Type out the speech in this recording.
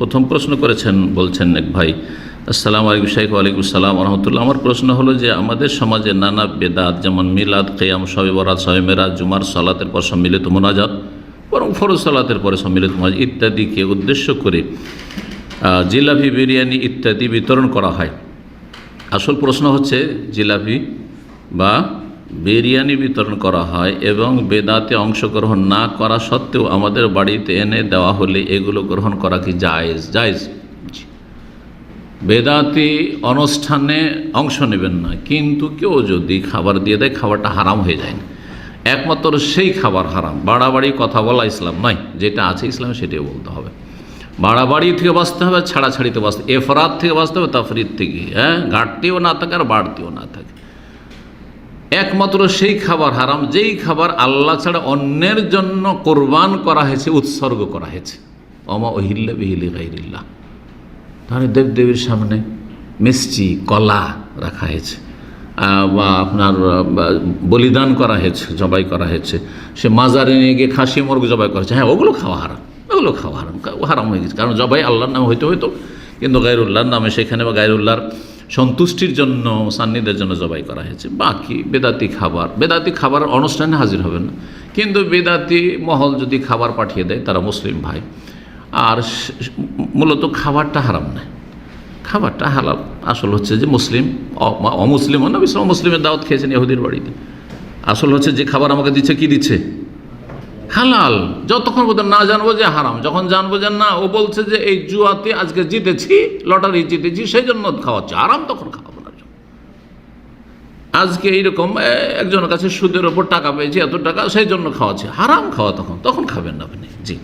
প্রথম প্রশ্ন করেছেন, বলছেন এক ভাই, আসসালাম আলাইকুম শাইখ ওয়ালাইকুম সালাম রহমতুল্লাহ। আমার প্রশ্ন হলো যে, আমাদের সমাজে নানা বেদাত, যেমন মিলাদ, কেয়াম, সবে বরাত, সবে মেরাজ, জুমার সালাতের পর সম্মিলিত মোনাজাত, বরং ফরজ সালাতের পরে সম্মিলিত মোনাজাত ইত্যাদিকে উদ্দেশ্য করে জিলাপি, বিরিয়ানি ইত্যাদি বিতরণ করা হয়। আসল প্রশ্ন হচ্ছে, জিলাপি বা বিরিয়ানি বিতরণ করা হয় এবং বেদাতে অংশগ্রহণ না করা সত্ত্বেও আমাদের বাড়িতে এনে দেওয়া হলে এগুলো গ্রহণ করা কি জায়েজ? জায়েজ। বেদাতি অনুষ্ঠানে অংশ নেবেন না, কিন্তু কেউ যদি খাবার দিয়ে দেয়, খাবারটা হারাম হয়ে যায় না। একমাত্র সেই খাবার হারাম। বাড়াবাড়ি কথা বলা ইসলাম নয়, যেটা আছে ইসলামে সেটাই বলতে হবে। বাড়াবাড়ি থেকে বাঁচতে হবে, ছাড়াছাড়িতে বাঁচতে এফরাত থেকে বাঁচতে হবে, তাফরিদ থেকে। হ্যাঁ ঘাটতিও না থাকে আর বাড়তিও না থাকে। একমাত্র সেই খাবার হারাম, যেই খাবার আল্লাহ ছাড়া অন্যের জন্য কোরবান করা হয়েছে, উৎসর্গ করা হয়েছে। অমা ওহিল্লা বিহিলি গাইরিল্লাহ। তাহলে দেবদেবীর সামনে মিষ্টি, কলা রাখা হয়েছে। বা আপনার বলিদান করা হয়েছে, জবাই করা হয়েছে। সে মাজারে নিয়ে গিয়ে খাসি, মুরগ জবাই করেছে হ্যাঁ ওগুলো খাওয়া হারাম, ওগুলো খাওয়া হারাম হারাম হয়ে গেছে। কারণ জবাই আল্লাহর নামে হইতে হইতো। কিন্তু গায়রুল্লাহর নামে সেখানে বা গায়রুল্লাহর সন্তুষ্টির জন্য সান্নিধ্যের জন্য জবাই করা হয়েছে। বাকি বেদাতি খাবার বেদাতি খাবার অনুষ্ঠানে হাজির হবে না। কিন্তু বেদাতি মহল যদি খাবার পাঠিয়ে দেয়, তারা মুসলিম ভাই, আর মূলত খাবারটা হারাম নয়। খাবারটা হালাল। আসল হচ্ছে যে মুসলিম অমুসলিম না মুসলিমের দাওয়াত খেয়েছেন ইহুদির বাড়িতে। আসল হচ্ছে যে খাবার আমাকে দিচ্ছে, কি দিচ্ছে? হালাল। যতক্ষণ পর্যন্ত না জানব যে হারাম, যখন জানব যে না, ও বলছে যে এই জুয়াতে আজকে জিতেছি, লটারি জিতেছি সেই জন্য খাওয়াচ্ছে। আরাম তখন খাওয়াবো না। আজকে এইরকম একজনের কাছে সুদের ওপর টাকা পেয়েছি, এত টাকা সেই জন্য খাওয়াচ্ছে। হারাম খাওয়া তখন তখন খাবেন না আপনি। জি।